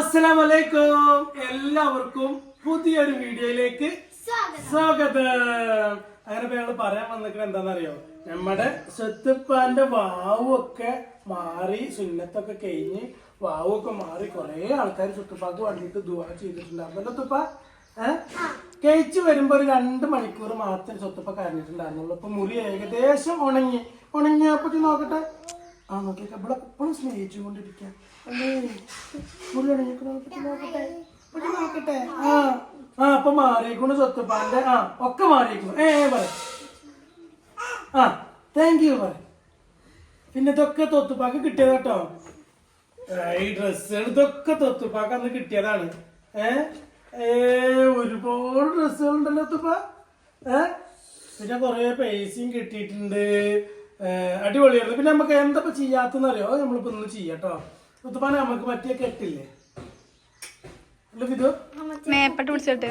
അസ്സലാമലൈക്കും. എല്ലാവർക്കും പുതിയൊരു വീഡിയോയിലേക്ക് സ്വാഗതം. അങ്ങനെ ഇപ്പൊ ഞങ്ങൾ പറയാൻ വന്നിട്ട് എന്താണെന്നറിയോ? നമ്മുടെ സ്വത്തുപ്പാന്റെ വാവൊക്കെ മാറി സുന്നത്തൊക്കെ കഴിഞ്ഞ് വാവൊക്കെ മാറി കുറെ ആൾക്കാർ സ്വത്തുപ്പാക്ക് വന്നിട്ട് ദുവാ ചെയ്തിട്ടുണ്ടായിരുന്നല്ലോ തുപ്പ കഴിച്ചു വരുമ്പോ ഒരു രണ്ട് മണിക്കൂർ മാത്രം സ്വത്തുപ്പ കരഞ്ഞിട്ടുണ്ടായിരുന്നുള്ളൂ ഇപ്പൊ മുറി ഏകദേശം ഉണങ്ങി. ഉണങ്ങിയപ്പോ നോക്കട്ടെ. ആ നോക്കിയൊക്കെ. ഇവിടെ എപ്പോഴും സ്നേഹിച്ചുകൊണ്ടിരിക്കാം അല്ലേ? മുറി ഉണങ്ങിക്കണോ നോക്കട്ടെ ഇവിടെ നോക്കട്ടെ. ആ ആ അപ്പൊ മാറിയേക്കണു സ്വത്തുപ്പാന്റെ ആ ഒക്കെ മാറിയേക്കണു ഏ പറ. ആ താങ്ക് യു പറ. പിന്നെ ഇതൊക്കെ തൊത്തുപ്പാക്ക് കിട്ടിയത് കേട്ടോ. ഈ ഡ്രസ്സുകൾ ഇതൊക്കെ തൊത്തുപ്പാക്ക് അന്ന് കിട്ടിയതാണ്. ഏ ഏ ഒരുപാട് ഡ്രസ്സുകൾ ഉണ്ടല്ലോ തൊത്തുപ്പ ഏ പിന്നെ കൊറേ പൈസയും കിട്ടിയിട്ടുണ്ട്. അടിപൊളിയായിരുന്നു. പിന്നെ നമുക്ക് എന്തൊക്കെ ചെയ്യാത്തെന്ന് അറിയോ? അത് നമ്മളിപ്പോ ഒന്ന് ചെയ്യാട്ടോ. ഉത്തപ്പാന നമുക്ക് പറ്റിയ കെട്ടില്ലേ? മേപ്പട്ട് പിടിച്ചിട്ട്.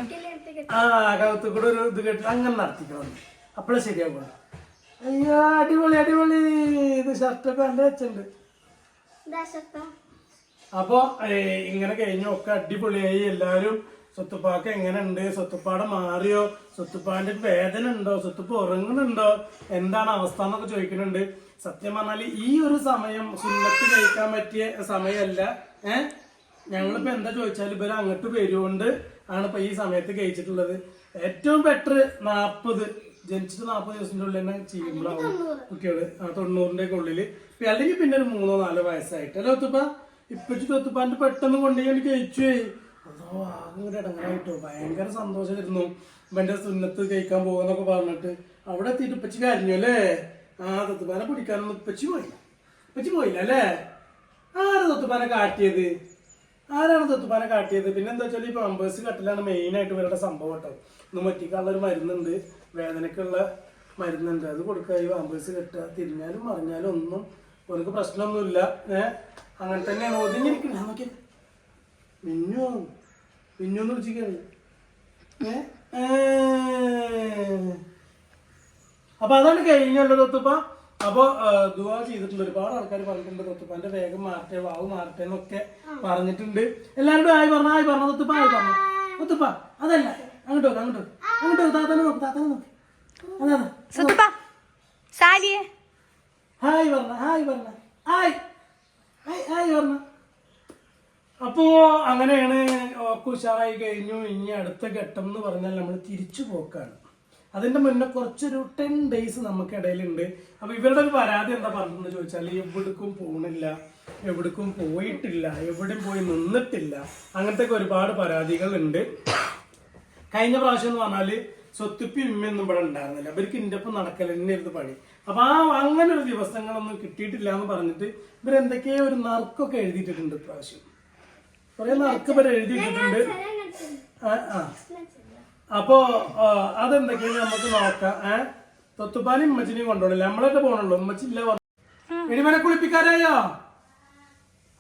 ആ കൗത്ത് കൂടെ ഒരു ഇത് കെട്ടി അങ്ങനെ നടത്തിക്കണം അപ്പോഴേ ശരിയാവുക. അയ്യോ അടിപൊളി അടിപൊളി. ഇത് ഷർട്ടൊക്കെ നല്ല വെച്ചുണ്ട് അപ്പൊ ഏ, ഇങ്ങനെ കഴിഞ്ഞു ഒക്കെ അടിപൊളിയായി. എല്ലാരും സ്വത്തുപ്പാക്ക് എങ്ങനെയുണ്ട്? സ്വത്തുപ്പാടെ മാറിയോ? സ്വത്തുപ്പാന്റെ വേദന ഉണ്ടോ സ്വത്തുപ്പ് ഉറങ്ങുന്നുണ്ടോ? എന്താണ് അവസ്ഥ എന്നൊക്കെ ചോദിക്കുന്നുണ്ട്. സത്യം പറഞ്ഞാൽ ഈ ഒരു സമയം സുന്നത്ത് കഴിക്കാൻ പറ്റിയ സമയമല്ല. ഏഹ് ഞങ്ങളിപ്പോ എന്താ ചോദിച്ചാൽ ഇവർ അങ്ങോട്ട് വരുകൊണ്ട് ആണ് ഇപ്പൊ ഈ സമയത്ത് കഴിച്ചിട്ടുള്ളത് ഏറ്റവും ബെറ്റർ നാപ്പത് ജനിച്ചിട്ട് നാപ്പത് ദിവസത്തിന്റെ ഉള്ളിൽ തന്നെ ചെയ്യുമ്പോഴാവും കുട്ടികൾ. ആ തൊണ്ണൂറിന്റെ ഒക്കെ ഉള്ളിൽ. അല്ലെങ്കിൽ പിന്നെ ഒരു മൂന്നോ നാലോ വയസ്സായിട്ട്. അല്ലെ ഒത്തുപ്പ? ഇപ്പഴത്തെ ഒത്തുപ്പാന്റെ പെട്ടെന്ന് കൊണ്ടുപോയി കഴിച്ചു ആകെ ഭയങ്കര സന്തോഷമായിരുന്നു ഇവന്റെ സുന്നത്ത് കഴിക്കാൻ പോകുന്നൊക്കെ പറഞ്ഞിട്ട്. അവിടെ എത്തിയിട്ട് ഇപ്പച്ചി കരഞ്ഞു അല്ലേ? ആ തൊത്തുപ്പാനെ പിടിക്കാനൊന്നും ഇപ്പച്ചി പോയില്ല. ഇപ്പച്ചി പോയില്ല അല്ലേ? ആരാ തൊത്തുപ്പാനെ കാട്ടിയത്? ആരാണ് തൊത്തുപ്പാനെ കാട്ടിയത്? പിന്നെ എന്താ വെച്ചാൽ ഈ പമ്പേഴ്സ് കട്ടിലാണ് മെയിൻ ആയിട്ട് ഇവരുടെ സംഭവം കേട്ടോ. ഒന്ന് മറ്റിക്കുള്ള ഒരു മരുന്നുണ്ട്. വേദനക്കുള്ള മരുന്നുണ്ട്. അത് കൊടുക്കുക. ഈ പമ്പേഴ്സ് കെട്ടുക. തിരിഞ്ഞാലും മറിഞ്ഞാലും ഒന്നും അവർക്ക് പ്രശ്നമൊന്നുമില്ല. ഏഹ് അങ്ങനെ തന്നെയാണ്. ഒതുങ്ങിയിരിക്കുന്നത് നമുക്ക് മിന്നു. മിന്നു എന്ന് വിളിച്ചിരിക്കുകയാണ് ഏഹ് ഏഹ് അപ്പൊ അതാണ് കഴിഞ്ഞുള്ളത് ഒത്തുപ്പ അപ്പൊ ദുവാ ചെയ്തിട്ടുണ്ട്. ഒരുപാട് ആൾക്കാർ പറഞ്ഞിട്ടുണ്ട് ഒത്തുപ്പാന്റെ വേഗം മാറട്ടെ വാവ് മാറട്ടെ എന്നൊക്കെ പറഞ്ഞിട്ടുണ്ട്. എല്ലാവരും ആയി പറഞ്ഞ ആയി പറഞ്ഞ ഒത്തുപ്പ ആയി പറഞ്ഞു. ഒത്തുപ്പ അതല്ല. അങ്ങോട്ട് നോക്ക് അങ്ങോട്ട്. അങ്ങോട്ട് താത്തനെ താത്താനെ നോക്ക് താത്താനെ നോക്ക്. അതാ ഹായ് പറഞ്ഞ ഹായ് പറഞ്ഞ ഹായ്. ഹായ് ഹായ് പറഞ്ഞ അപ്പോ അങ്ങനെയാണ് ഒക്കെ ഉഷാറായി കഴിഞ്ഞു. ഇനി അടുത്ത ഘട്ടം എന്ന് പറഞ്ഞാൽ നമ്മൾ തിരിച്ചു പോക്കാണ്. അതിന്റെ മുന്നേ കുറച്ചൊരു ടെൻ ഡേയ്സ് നമുക്ക് ഇടയിലുണ്ട്. അപ്പൊ ഇവരുടെ ഒരു പരാതി എന്താ പറഞ്ഞെന്ന് ചോദിച്ചാൽ എവിടേക്കും പോണില്ല എവിടേക്കും പോയിട്ടില്ല എവിടെയും പോയി നിന്നിട്ടില്ല. അങ്ങനത്തെ ഒരുപാട് പരാതികൾ ഉണ്ട് കഴിഞ്ഞ പ്രാവശ്യം എന്ന് പറഞ്ഞാൽ സ്വത്തുപ്പി ഉമ്മയൊന്നും ഇവിടെ ഉണ്ടായിരുന്നില്ല. അവർക്ക് ഇന്റെ ഒപ്പം നടക്കൽ പണി. അപ്പൊ ആ അങ്ങനെ ഒരു ദിവസങ്ങളൊന്നും കിട്ടിയിട്ടില്ല എന്ന് പറഞ്ഞിട്ട് ഇവരെന്തൊക്കെയോ ഒരു നറുക്കൊക്കെ എഴുതിയിട്ടുണ്ട് ഇപ്രാവശ്യം. കുറെ നറുക്ക് വരെ എഴുതിയിട്ടുണ്ട് അപ്പോ അതെന്തൊക്കെയാണ് നമുക്ക് നോക്കാം. ഏഹ് തൊത്തുപാലി ഉമ്മച്ചിനെയും കൊണ്ടുപോകണില്ല? നമ്മളൊക്കെ പോകണുള്ളൂ. ഉമ്മച്ചില്ല ഇനിമനെ കുളിപ്പിക്കാരായോ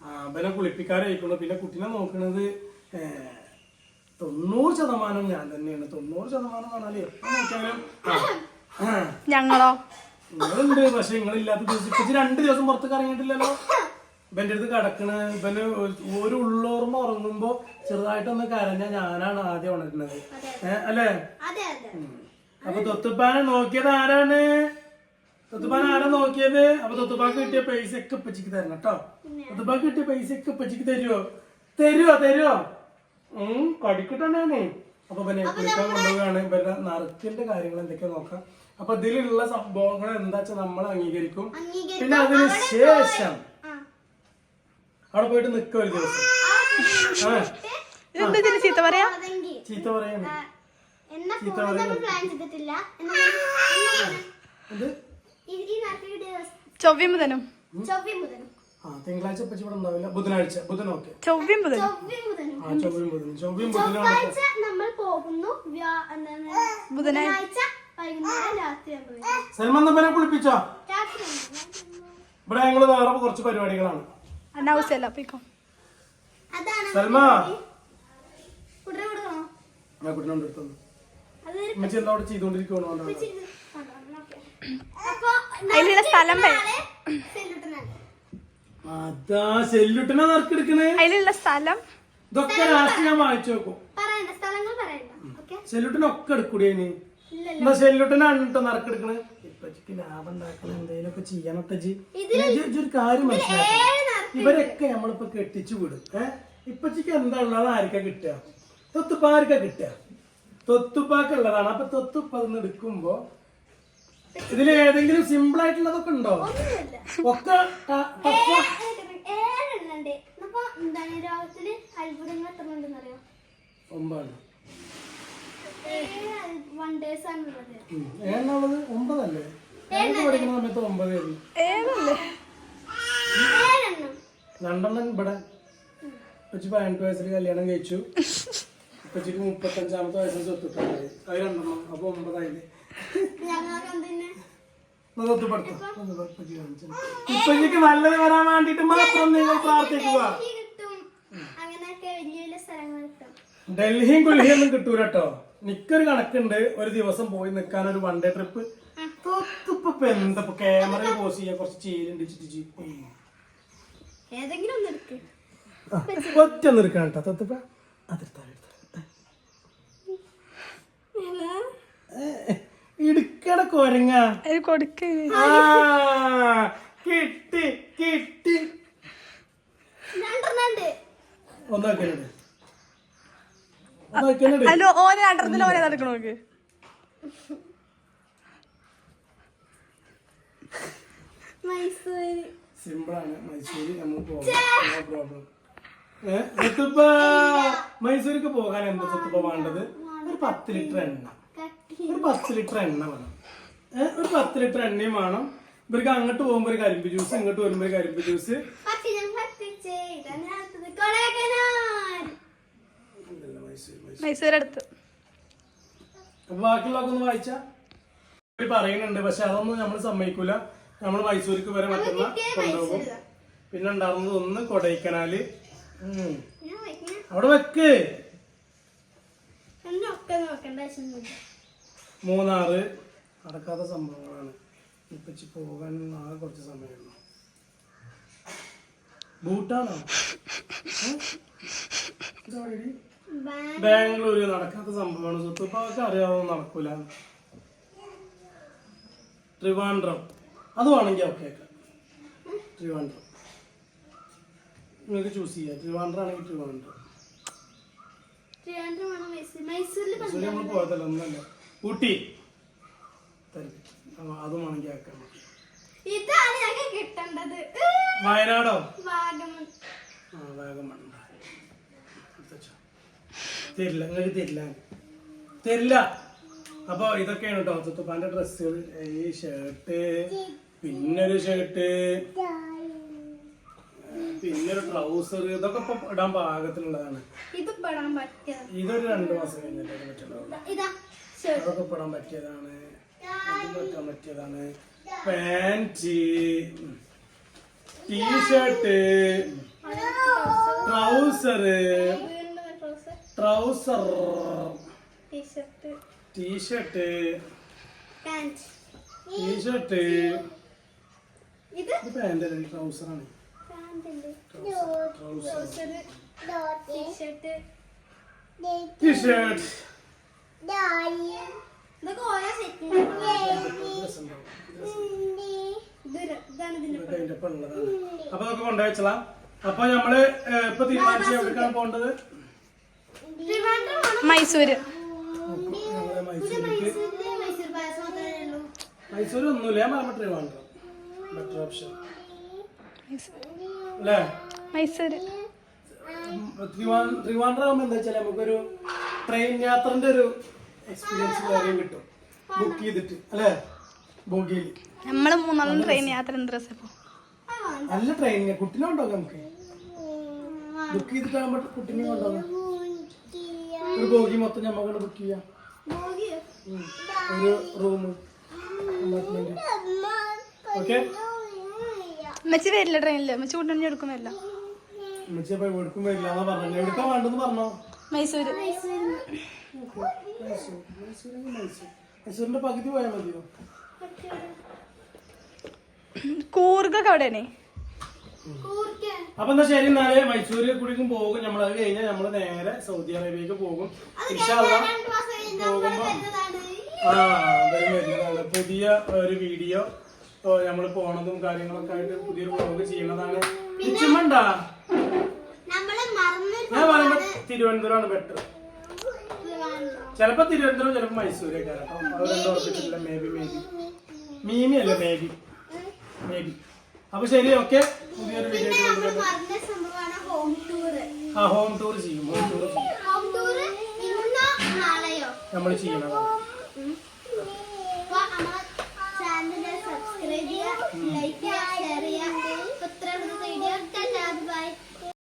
ആ ഇവനെ കുളിപ്പിക്കാരായിക്കുള്ളൂ പിന്നെ കുട്ടീനെ നോക്കണത് ഏ, തൊണ്ണൂറ് ശതമാനം ഞാൻ തന്നെയാണ്. തൊണ്ണൂറ് ശതമാനം പറഞ്ഞാൽ എപ്പോ നോക്കിയാലും ഞങ്ങളോ? നിങ്ങളുണ്ട്. പക്ഷെ നിങ്ങളില്ലാത്ത ദിവസം ഇപ്പൊ രണ്ട് ദിവസം പുറത്തേക്ക് ഇറങ്ങിയിട്ടില്ലല്ലോ. ഇവന്റെ അടുത്ത് കിടക്കണ. ഇവന് ഒരു ഉള്ളോർമ്മ ഉറങ്ങുമ്പോ ചെറുതായിട്ടൊന്ന് കരഞ്ഞ ഞാനാണ് ആദ്യം ഉണരുന്നത്. അല്ലേ. അപ്പൊ തൊത്തുപ്പാനെ നോക്കിയത് ആരാണ്? തൊത്തുപ്പാൻ ആരാ നോക്കിയത്? അപ്പൊ തൊത്തുപ്പാക്ക് കിട്ടിയ പൈസ ഒക്കെ ഇപ്പച്ചിക്ക് തരണം കേട്ടോ. തൊത്തുപ്പാക്ക് കിട്ടിയ പൈസ ഒക്കെ ഇപ്പച്ചിക്ക് തരുവോ? തരുവോ തരുവോ? ഉം കടിക്കട്ടാണ് അപ്പൊ പിന്നെ കുളിക്കാൻ കൊണ്ടുപോവുകയാണ്. ഇവരുടെ നറുക്കിന്റെ കാര്യങ്ങൾ എന്തൊക്കെയാ നോക്കാം. അപ്പൊ ഇതിലുള്ള സംഭവങ്ങൾ എന്താ വെച്ചാൽ നമ്മൾ അംഗീകരിക്കും. പിന്നെ അതിന് ശേഷം ആ. അവിടെ പോയിട്ട് നിൽക്കുക ഒരു ദിവസം. എന്താ ചീത്ത പറയാ? ചീത്ത പറയാ ചൊവ്വയും ബുധനും തിങ്കളാഴ്ച ഇവിടെ ഉണ്ടാവില്ല. ബുധനാഴ്ച. ബുധൻ ഓക്കെ ചൊവ്വയും ബുധനും ബുധൻ ആ ചൊവ്വയും ബുധനും ചൊവ്വയും ബുധനും നമ്മൾ പോകുന്നു. ബുധനാഴ്ച. സൽമാൻ തമ്പനെ കുളിപ്പിച്ചോ. ഇവിടെ ഞങ്ങൾ വേറെ കുറച്ച് പരിപാടികളാണ്. അനാവശ്യമല്ല പോയിക്കോ അതാണ് സൽമ. കുട്ടനെ ഞാൻ കുട്ടിനോട് എടുത്തു ഉമ്മച്ചി എന്താ അവിടെ ചെയ്തോണ്ടിരിക്കണോ ചെയ്ത് കൊണ്ടുവരണം. ഓക്കേ. അപ്പൊ അതിലുള്ള സ്ഥലം വേ- നാളെ സെല്ലുട്ടനാണ്. അതാ സെല്ലുട്ടിനെ നറുക്കെടുക്കണേ അതിലുള്ള സ്ഥലം. ഇതൊക്കെ ലാസ്റ്റ് ഞാൻ വായിച്ചു നോക്കും സെല്ലുട്ടിനൊക്കെ എടുക്കൂടി അതിന്. ഇല്ലല്ല എന്നാ സെല്ലുട്ടനാണ് കേട്ടോ നറുക്കെടുക്കണത് ഇപ്പച്ചിക്ക് ലാഭം ഉണ്ടാക്കണം എന്തെങ്കിലും ഒക്കെ ചെയ്യണം ഒരു കാര്യം മനസ്സിലാക്കണം ഇവരൊക്കെ നമ്മളിപ്പോ കെട്ടിച്ചു വിടും. ഏഹ് ഇപ്പച്ചിക്ക് എന്താ ഉള്ളത് ആർക്കാ കിട്ടുക? തൊത്തുപ്പ ആർക്കാ കിട്ടുക? തൊത്തുപ്പാക്ക് ഉള്ളതാണ്. അപ്പൊ തൊത്തുപ്പ അതൊന്ന് എടുക്കുമ്പോ ഇതിൽ ഏതെങ്കിലും സിമ്പിൾ ആയിട്ടുള്ളതൊക്കെ ഉണ്ടോ? ഒക്കെ ഒമ്പതാണ് ഏഴെണ്ണുള്ളത് ഒമ്പതല്ലേ? പഠിക്കുന്ന സമയത്ത് ഒമ്പതായിരുന്നു രണ്ടെണ്ണം ഇവിടെ ഇപ്പച്ചി പതിനെട്ട് വയസ്സിൽ കല്യാണം കഴിച്ചു. ഇപ്പച്ചിക്ക് മുപ്പത്തഞ്ചാമത്തെ വയസ്സിൽ സ്വത്തുട്ടായി അത് രണ്ടെണ്ണം. അപ്പൊ ഒമ്പതായില്ലേ? ഇപ്പച്ചിക്ക് നല്ലത് വരാൻ വേണ്ടിട്ട് മാത്രം നിങ്ങൾ പ്രാർത്ഥിക്കുക. ഡൽഹിയും കൊൽഹിയൊന്നും കിട്ടൂല കേട്ടോ നിക്കൊരു കണക്കുണ്ട് ഒരു ദിവസം പോയി നിൽക്കാൻ ഒരു വൺ ഡേ ട്രിപ്പ് ഇപ്പൊ എന്താ ക്യാമറ പോസ് ചെയ്യാൻ കുറച്ച് എടുക്ക്. ഒറ്റ നിൽക്കണം കേട്ടോ. തൊത്തുപ്പ അതിർത്താ ഇടുക്കട കൊരങ്ങ. അത് കൊടുക്ക്. ആ കിട്ടി കിട്ടി. ഒന്നാക്കലുണ്ട് ഒന്നാക്കലുണ്ട് അതിൽ ഓനെ രണ്ടെണ്ണത്തിൽ ഓനെ നടക്കണോ നോക്ക്. മൈസൂര്. സിമ്പിളാണ്. മൈസൂര് നമുക്ക് പോകാം. നോ പ്രോബ്ലം സത്തുപ്പ മൈസൂർക്ക് പോകാൻ എന്താ സത്തുപ്പ വേണ്ടത്? ഒരു പത്ത് ലിറ്റർ എണ്ണ. ഒരു പത്ത് ലിറ്റർ എണ്ണ വേണം. ഏഹ് ഒരു പത്ത് ലിറ്റർ എണ്ണയും വേണം. ഇവർക്ക് അങ്ങോട്ട് പോകുമ്പോ ഒരു കരിമ്പ് ജ്യൂസ് ഇങ്ങോട്ട് വരുമ്പോ ഒരു കരിമ്പ് ജ്യൂസ് പക്ഷെ ഞാൻ പറ്റിച്ചേ ഇതാണ് അടുത്തത് കൊടൈക്കനാൽ മൈസൂർ അടുത്ത് ബാക്കിയുള്ളതൊക്കെ ഒന്ന് വായിച്ചാ? പറയുന്നുണ്ട് പക്ഷെ അതൊന്നും നമ്മൾ സമ്മതിക്കൂല. നമ്മൾ മൈസൂർക്ക് വരെ മറ്റുള്ള കൊണ്ടുപോകും. പിന്നെ ഉണ്ടാകുന്നത് ഒന്ന് കൊടൈക്കനാല്. അവിടെ വെക്ക്. മൂന്നാറ്. നടക്കാത്ത സംഭവങ്ങളാണ്. ഇപ്പച്ചി പോകാൻ ആകെ കുറച്ച് സമയമുള്ളൂ. ബൂട്ടാണോ? ഏ? ബാംഗ്ലൂര്. നടക്കാത്ത സംഭവമാണ്. സുത്തുപ്പാക്ക് അറിയാതെ നടക്കൂല. ട്രിവാൻഡ്രം. അത് വേണമെങ്കിൽ ഓക്കെ ട്രിവാൻഡ്രം. നിങ്ങൾക്ക് ചൂസ് ചെയ്യാം. ട്രിവാൻഡ്രം ആണെങ്കിൽ ട്രിവാൻഡ്രം. മൈസൂരിൽ മൈസൂര് നമ്മൾ പോയതല്ല ഒന്നല്ല ഊട്ടി. അതും ആക്കാം. ഇതാണ് ഞങ്ങൾക്ക് കിട്ടേണ്ടത്. വയനാടോ? വാഗമൺ. ആ വാഗമൺ. തരില്ല നിങ്ങൾക്ക് തരില്ല. തരില്ല. അപ്പൊ ഇതൊക്കെയാണ് കേട്ടോ തുത്തുപ്പാന്റെ ഡ്രസ്സുകൾ. ഈ ഷർട്ട് പിന്നൊരു ഷർട്ട് പിന്നൊരു ട്രൗസർ ഇതൊക്കെ ഇപ്പൊ ഇടാൻ പാകത്തിനുള്ളതാണ് ഇതൊരു രണ്ടു മാസം കഴിഞ്ഞിട്ട് പറ്റുള്ളൂ. അതൊക്കെ ഇടാൻ പറ്റിയതാണ്. വെക്കാൻ പറ്റിയതാണ്. Pant T-shirt trouser trouser. T-shirt. T-shirt. ഇത്? അല്ല ട്രൗസർ. ആണ് ടീഷർട്ട്. ഇതൊക്കെ ഓരോ അപ്പൊ അതൊക്കെ കൊണ്ടുവച്ചலாம் അപ്പൊ നമ്മൾ ഇപ്പൊ തീരുമാനിച്ചു എവിടേക്കാണ് പോകേണ്ടത്? മൈസൂര്. മൈസൂർ മൈസൂർ ഒന്നുമില്ല ഞാൻ പറഞ്ഞ ട്രിവാൻഡ്രം ബെറ്റർ ഓപ്ഷൻ അല്ലേ? മൈസൂര്. ട്രിവാൻഡ്രം ആകുമ്പോൾ എന്താ വെച്ചാൽ നമുക്കൊരു ട്രെയിൻ യാത്രന്റെ ഒരു എക്സ്പീരിയൻസ് വേറെയും കിട്ടും. ബുക്ക് ചെയ്തിട്ട്. അല്ലേ? ബോഗിയിൽ. നമ്മൾ മൂന്നാളും ട്രെയിൻ യാത്ര എന്ത് രസം നല്ല ട്രെയിനിന് കുട്ടിനെ കൊണ്ടുപോകാം നമുക്ക്. ബുക്ക് ചെയ്തിട്ടാകുമ്പോൾ കുട്ടിനെ കൊണ്ടുപോകാം. ഒരു ബോഗി മൊത്തം ഞമ്മക്ക് ബുക്ക് ചെയ്യാം. ഒരു റൂം ഓക്കെ മെച്ചി വരില്ല ട്രെയിനിൽ മെച്ചി കൂട്ടി എടുക്കുന്നില്ല ഉമ്മച്ചിയപ്പോ എവിടേക്കും വരില്ല. എന്നാ പറഞ്ഞു എടുക്കാൻ വേണ്ടെന്ന് പറഞ്ഞോ? മൈസൂര്. മൈസൂർ മൈസൂർ മൈസൂരിന്റെ പകുതി പോയാൽ മതിയോ? കൂർഗൊക്കെ കൂർക്ക അപ്പൊ എന്താ ശരി എന്നാൽ മൈസൂര് കൂടിക്കും പോകും. നമ്മൾ അത് കഴിഞ്ഞാൽ നമ്മൾ നേരെ സൗദി അറേബ്യക്ക് പോകും. പോകുമ്പോ ആ വരുന്നതാണ്. പുതിയ ഒരു വീഡിയോ നമ്മൾ പോണതും കാര്യങ്ങളൊക്കെ ആയിട്ട് പുതിയൊരു വ്ലോഗ് ചെയ്യണതാണ് നമ്മൾ ഞാൻ പറയുമ്പോ തിരുവനന്തപുരമാണ് ബെറ്റർ ചിലപ്പോ തിരുവനന്തപുരം ചിലപ്പോ മൈസൂരൊക്കെ കേട്ടോ അത് മേബി ഉറപ്പിച്ചിട്ടില്ല മേ ബി മേ ബി മീമി അല്ല മേ ബി മേ ബി അപ്പൊ ശരി ഓക്കെ പുതിയൊരു വീഡിയോ ആ ഹോം ടൂർ ചെയ്യും ഹോം ടൂർ നമ്മൾ ചെയ്യണതാണ്